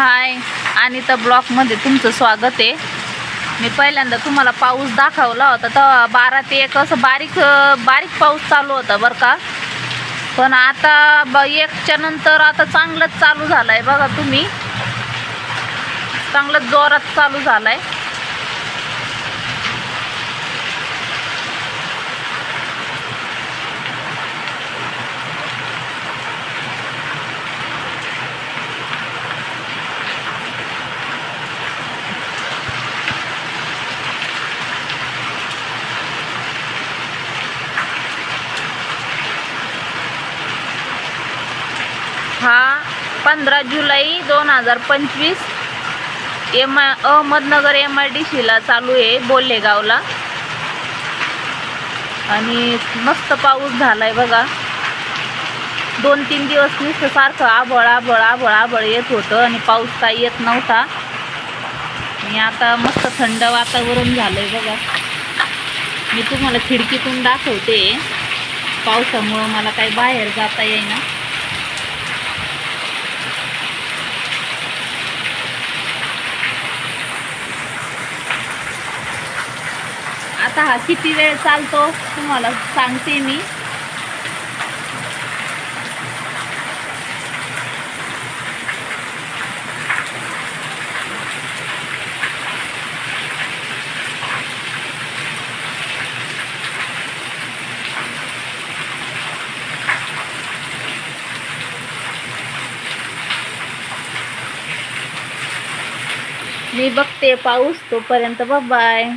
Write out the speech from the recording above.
हाय. आणि तर ब्लॉकमध्ये तुमचं स्वागत आहे. मी पहिल्यांदा तुम्हाला पाऊस दाखवला होता तर बारा ते एक असं बारीक बारीक पाऊस चालू होता बरं का. पण आता ब एकच्या नंतर आता चांगलंच चालू झालं आहे बघा तुम्ही. चांगलंच जोरात चालू झालं आहे हा पंधरा जुलै दोन हजार पंचवीस. M I Ahmednagar M I D सीला चालू आहे बोल्लेगावला आणि मस्त पाऊस झाला आहे बघा. दोन तीन दिवस नुसतं सारखं आबळ आबळ आबळ आबळ येत होतं आणि पाऊस काही येत नव्हता. आणि आता मस्त थंड वातावरण झालं आहे बघा. मी तुम्हाला खिडकीतून दाखवते. पावसामुळं मला काही बाहेर जाता येईना. आता हा किती वेळ चालतो तुम्हाला सांगते मी. मी बघते पाऊस तोपर्यंत बाय